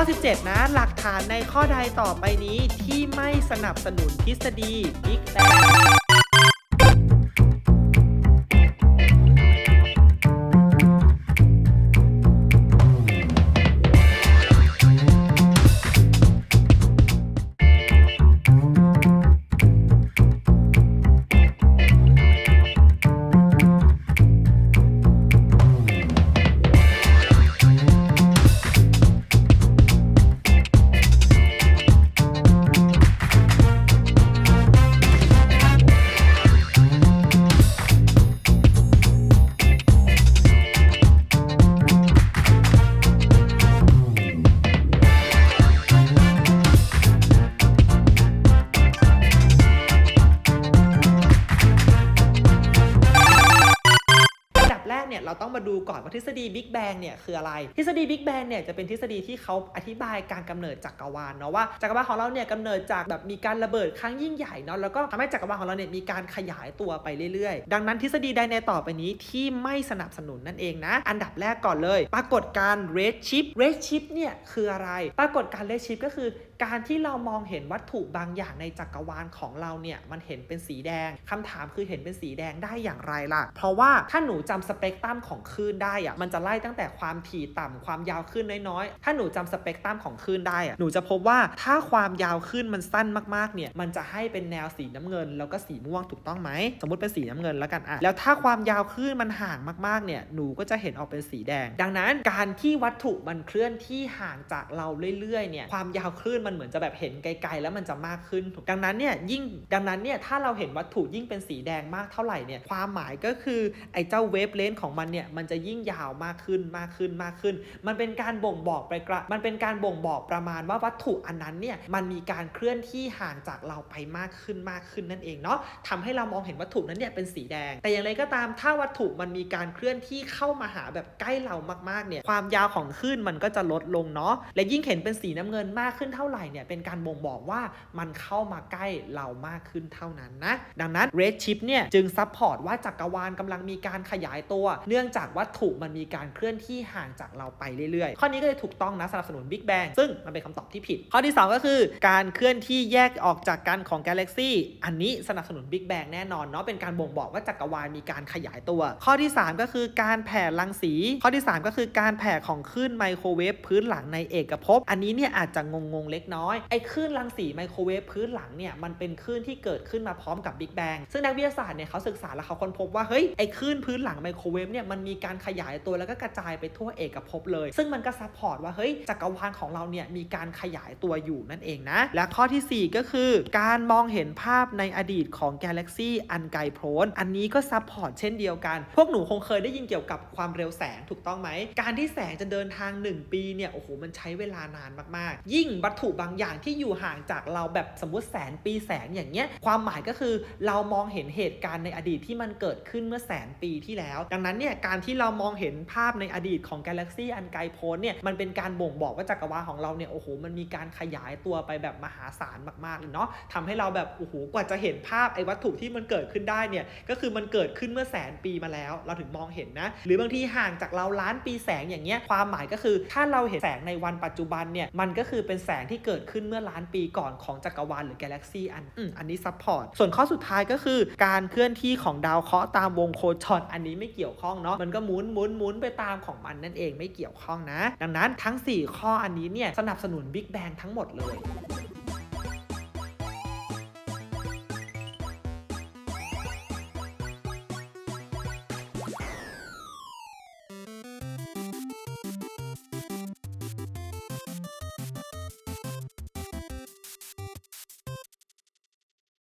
ข้อ 17 นะ หลักฐานในข้อใดต่อไปนี้ที่ไม่สนับสนุนทฤษฎี Big Bang เราต้องมาดูก่อนว่าทฤษฎี Big Bang เนี่ยคืออะไร ทฤษฎี Big Bang เนี่ยจะเป็นทฤษฎีที่เขาอธิบายการกำเนิดจักรวาลเนาะว่าจักรวาลของเราเนี่ยกำเนิดจากแบบมีการระเบิดครั้งยิ่งใหญ่เนาะแล้วก็ทำให้จักรวาลของเราเนี่ยมีการขยายตัวไปเรื่อยๆ ดังนั้นทฤษฎีใดในต่อไปนี้ที่ไม่สนับสนุนนั่นเองนะ อันดับแรกก่อนเลย ปรากฏการณ์ Redshift Redshift เนี่ยคืออะไร ปรากฏการณ์ Redshift ก็คือ การที่เรามองเห็นวัตถุบางอย่างในจักรวาลของเราเนี่ยมันเห็นเป็นสีแดงคำถามคือเห็นเป็นสีแดงได้อย่างไรล่ะ เพราะว่าถ้าหนูจำสเปกตรัมของคลื่นได้อะมันจะไล่ตั้งแต่ความถี่ต่ำความยาวคลื่นน้อยๆ ถ้าหนูจำสเปกตรัมของคลื่นได้อะหนูจะพบว่าถ้าความยาวคลื่นมันสั้นมากๆเนี่ยมันจะให้เป็นแนวสีน้ำเงิน แล้วก็สีม่วงถูกต้องไหมสมมติเป็นสีน้ำเงินแล้วกันอะแล้วถ้าความยาวคลื่นมันห่างมากๆเนี่ยหนูก็จะเห็นออกเป็นสีแดง ดังนั้นการที่วัตถุมันเคลื่อนที่ห่างจากเราเรื่อยๆเนี่ยความยาวคลื่นมันเหมือนจะแบบเห็นไกลๆ แล้วมันจะมากขึ้นดังนั้นเนี่ยยิ่งดังนั้นเนี่ยถ้าเราเห็นวัตถุยิ่งเป็นสีแดงมากเท่าไหร่เนี่ยความหมายก็คือไอ้เจ้าเวฟเลนของมันเนี่ยมันจะยิ่งยาวมากขึ้นมากขึ้นมากขึ้น มันเป็นการบ่งบอกไปกระมันเป็นการบ่งบอกประมาณว่าวัตถุอันนั้นเนี่ยมันมีการเคลื่อนที่ห่างจากเราไปมากขึ้นมากขึ้นนั่นเองเนาะทำให้เรามองเห็นวัตถุนั้นเนี่ยเป็นสีแดง แต่อย่างไรก็ตามถ้าวัตถุมันมีการเคลื่อนที่เข้ามาหาแบบใกล้เรามากๆเนี่ยความยาวของคลื่นมันก็จะลดลงเนาะและยิ่งเห็นเป็นสีน้ำเงินมากขึ้นเท่าไหร่เนี่ยเป็นการบ่งบอกว่ามันเข้ามาใกล้เรามากขึ้นเท่านั้นนะ ดังนั้น Red Chip เนี่ยจึงซับพอร์ตว่าจักรวาลกำลังมีการขยายตัว เนื่องจากวัตถุมันมีการเคลื่อนที่ห่างจากเราไปเรื่อยๆ ข้อนี้ก็เลยถูกต้องนะสนับสนุน Big Bang ซึ่งมันเป็นคำตอบที่ผิด ข้อที่ 2 ก็คือการเคลื่อนที่แยกออกจากกันของกาแล็กซี่อันนี้สนับสนุน Big Bang แน่นอนเนาะเป็นการบ่งบอกว่าจักรวาลมีการขยายตัว ข้อที่ 3 ก็คือการแผ่รังสี ข้อที่ 3 ก็คือการแผ่ของคลื่นไมโครเวฟพื้นหลังในเอกภพอันนี้เนี่ยอาจจะงงๆเล็กน้อย ไอ้คลื่นรังสีไมโครเวฟพื้นหลังเนี่ยมันเป็นคลื่นที่เกิดขึ้นมาพร้อมกับ Big Bang ซึ่งนักวิทยาศาสตร์เนี่ยเขาศึกษาแล้วเขาค้นพบว่าเฮ้ยไอ้คลื่นพื้นหลังไมโครเวฟเนี่ยมันมีการขยายตัวแล้วก็กระจายไปทั่วเอกภพเลย ซึ่งมันก็ซัพพอร์ตว่าเฮ้ยจักรวาลของเราเนี่ยมีการขยายตัวอยู่นั่นเองนะ และข้อทีสี่4 ก็คือ การมองเห็นภาพในอดีตของกาแล็กซี่อันไกลโพ้นอันนี้ก็ซัพพอร์ตเช่นเดียวกัน พวกหนูคงเคยได้ยินเกี่ยวกับความเร็วแสงถูกต้องไหม การที่แสงจะเดินทาง 1 ปีเนี่ยโอ้โหมันใช้เวลานานมากๆ ยิ่งวัตถุบางอย่างที่อยู่ห่างจากเราแบบสมมติแสนปีแสงอย่างเงี้ยความหมายก็คือเรามองเห็นเหตุการณ์ในอดีตที่มันเกิดขึ้นเมื่อแสนปีที่แล้ว ดังนั้นเนี่ยการที่เรามองเห็นภาพในอดีตของกาแล็กซีอันไกลโพ้นเนี่ยมันเป็นการบ่งบอกว่าจักรวาลของเราเนี่ยโอ้โหมันมีการขยายตัวไปแบบมหาศาลมากๆเลยเนาะทำให้เราแบบโอ้โหกว่าจะเห็นภาพไอ้วัตถุที่มันเกิดขึ้นได้เนี่ยก็คือมันเกิดขึ้นเมื่อแสนปีมาแล้ว เราถึงมองเห็นนะ หรือบางทีห่างจากเราล้านปีแสงอย่างเงี้ยความหมายก็คือถ้าเราเห็นแสงในวันปัจจุบันเนี่ยมันก็คือเป็นแสงที่เเกิดขึ้นเมื่อล้านปีก่อนของจักรวาลหรือกาแล็กซีอันอันนี้ซัพพอร์ตส่วนข้อสุดท้ายก็คือ การเคลื่อนที่ของดาวเคราะห์ตามวงโคจรอันนี้ไม่เกี่ยวข้องเนาะมันก็หมุนหมุนหมุนไปตามของมันนั่นเองไม่เกี่ยวข้องนะ ดังนั้นทั้ง 4 ข้ออันนี้เนี่ยสนับสนุน Big Bang ทั้งหมดเลย